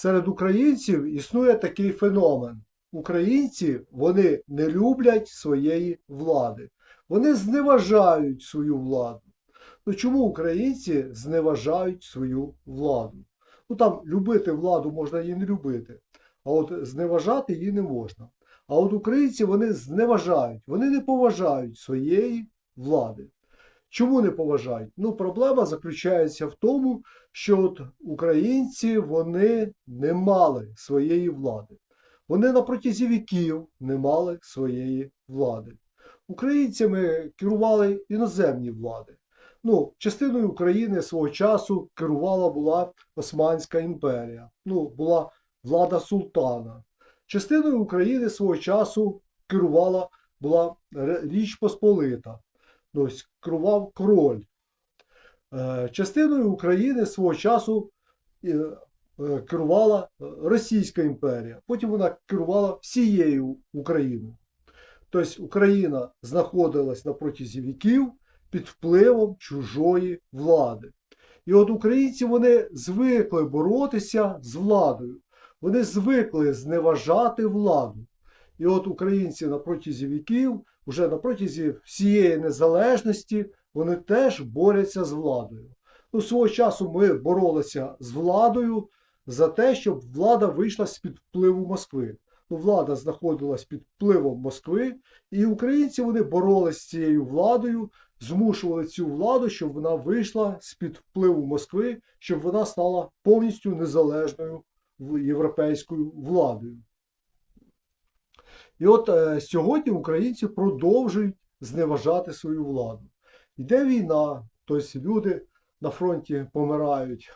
серед українців існує такий феномен. Українці вони не люблять своєї влади. Вони зневажають свою владу. Ну чому українці зневажають свою владу? Ну там любити владу можна і не любити, а от зневажати її не можна. А от українці вони зневажають, вони не поважають своєї влади. Чому не поважають? Ну, проблема заключається в тому, що от українці вони не мали своєї влади. Вони на протязі віків не мали своєї влади. Українцями керували іноземні влади. Ну, частиною України свого часу керувала була Османська імперія. Ну, була влада султана. Частиною України свого часу керувала була Річ Посполита. Тобто керував король. Е, Частиною України свого часу е, е, керувала Російська імперія. Потім вона керувала всією Україною. Тобто Україна знаходилась на протязі віків під впливом чужої влади. І от українці вони звикли боротися з владою. Вони звикли зневажати владу. І от українці на протязі віків, уже на протязі всієї незалежності, вони теж борються з владою. Ну, свого часу ми боролися з владою за те, щоб влада вийшла з-під впливу Москви. Ну, влада знаходилась під впливом Москви, і українці вони боролися з цією владою, змушували цю владу, щоб вона вийшла з-під впливу Москви, щоб вона стала повністю незалежною європейською владою. І от е, сьогодні українці продовжують зневажати свою владу. Йде війна, тобто люди на фронті помирають.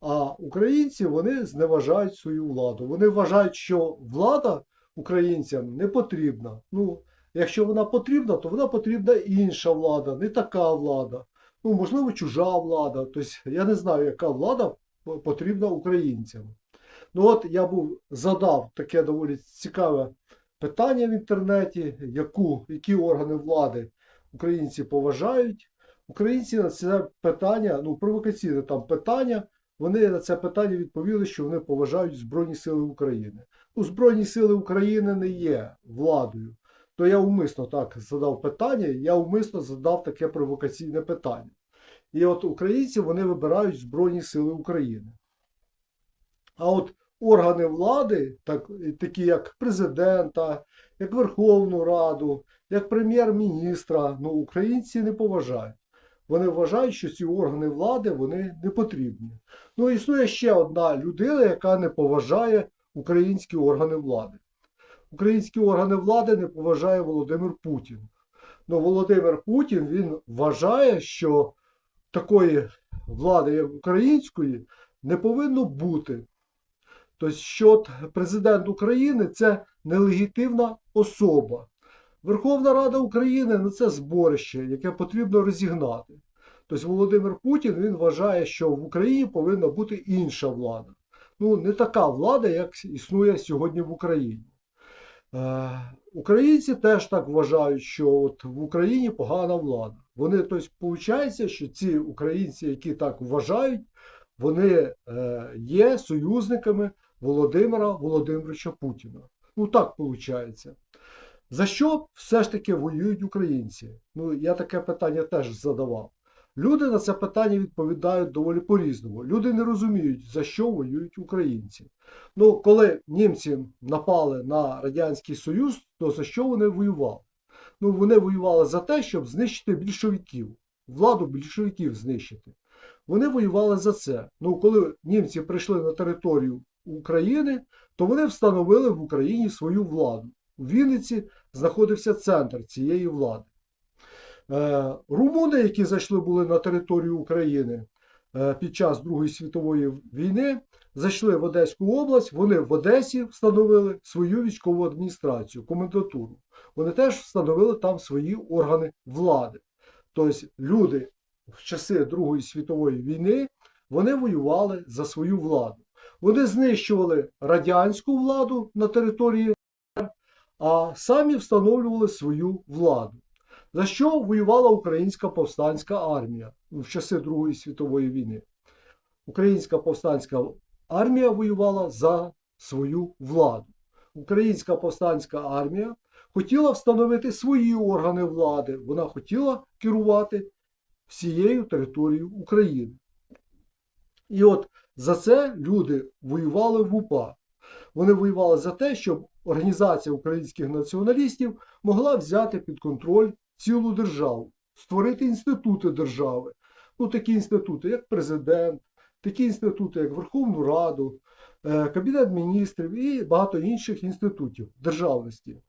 А українці вони зневажають свою владу. Вони вважають, що влада українцям не потрібна. Ну, якщо вона потрібна, то вона потрібна інша влада, не така влада. Ну, можливо, чужа влада. Тобто я не знаю, яка влада потрібна українцям. Ну от я був задав таке доволі цікаве питання в інтернеті, яку, які органи влади українці поважають. Українці на це питання, ну провокаційне там питання, вони на це питання відповіли, що вони поважають Збройні Сили України. Ну, Збройні Сили України не є владою. То я умисно так задав питання, я умисно задав таке провокаційне питання. І от українці вони вибирають Збройні Сили України. А от органи влади, так, такі як президента, як Верховну Раду, як прем'єр-міністра, ну, українці не поважають. Вони вважають, що ці органи влади вони не потрібні. Ну, існує ще одна людина, яка не поважає українські органи влади. Українські органи влади не поважає Володимир Путін. Ну, Володимир Путін він вважає, що такої влади, як української, не повинно бути. Тобто, що президент України це нелегітимна особа. Верховна Рада України ну, це зборище, яке потрібно розігнати. Тобто Володимир Путін він вважає, що в Україні повинна бути інша влада. Ну, не така влада, як існує сьогодні в Україні. Е, українці теж так вважають, що от в Україні погана влада. Вони, тобто, виходить, що ці українці, які так вважають, вони е, є союзниками Володимира Володимировича Путіна. Ну так виходить. За що все ж таки воюють українці? Ну, я таке питання теж задавав. Люди на це питання відповідають доволі по-різному. Люди не розуміють, за що воюють українці. Ну, коли німці напали на Радянський Союз, то за що вони воювали? Ну, вони воювали за те, щоб знищити більшовиків, владу більшовиків знищити. Вони воювали за це. Ну, коли німці прийшли на територію України, то вони встановили в Україні свою владу. У Вінниці знаходився центр цієї влади. Е, Румуни, які зайшли були на територію України е, під час Другої світової війни, зайшли в Одеську область, вони в Одесі встановили свою військову адміністрацію, комендатуру. Вони теж встановили там свої органи влади. Тобто люди в часи Другої світової війни вони воювали за свою владу. Вони знищували радянську владу на території, а самі встановлювали свою владу. За що воювала Українська повстанська армія в часи Другої світової війни? Українська повстанська армія воювала за свою владу. Українська повстанська армія хотіла встановити свої органи влади. Вона хотіла керувати всією територією України. І от за це люди воювали в УПА. Вони воювали за те, щоб Організація українських націоналістів могла взяти під контроль цілу державу, створити інститути держави. Ну, такі інститути, як президент, такі інститути, як Верховну Раду, е, Кабінет міністрів і багато інших інститутів державності.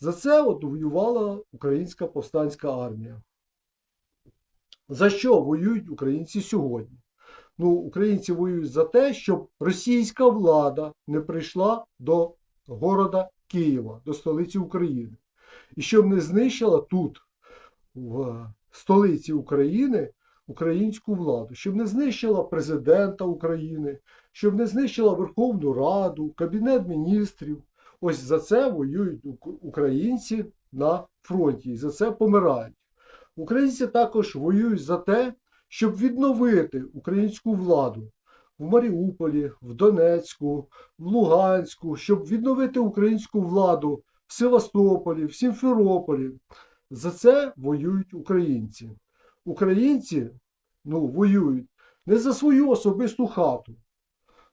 За це от воювала Українська повстанська армія. За що воюють українці сьогодні? Ну, українці воюють за те, щоб російська влада не прийшла до города Києва, до столиці України. І щоб не знищила тут, в столиці України, українську владу, щоб не знищила президента України, щоб не знищила Верховну Раду, Кабінет міністрів. Ось за це воюють українці на фронті і за це помирають. Українці також воюють за те, щоб відновити українську владу в Маріуполі, в Донецьку, в Луганську, щоб відновити українську владу в Севастополі, в Сімферополі. За це воюють українці. Українці ну, воюють не за свою особисту хату.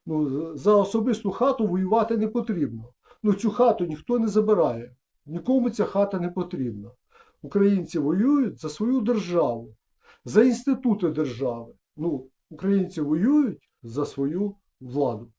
Ну, за особисту хату воювати не потрібно. Ну, цю хату ніхто не забирає. Нікому ця хата не потрібна. Українці воюють за свою державу, за інститути держави. Ну, українці воюють за свою владу.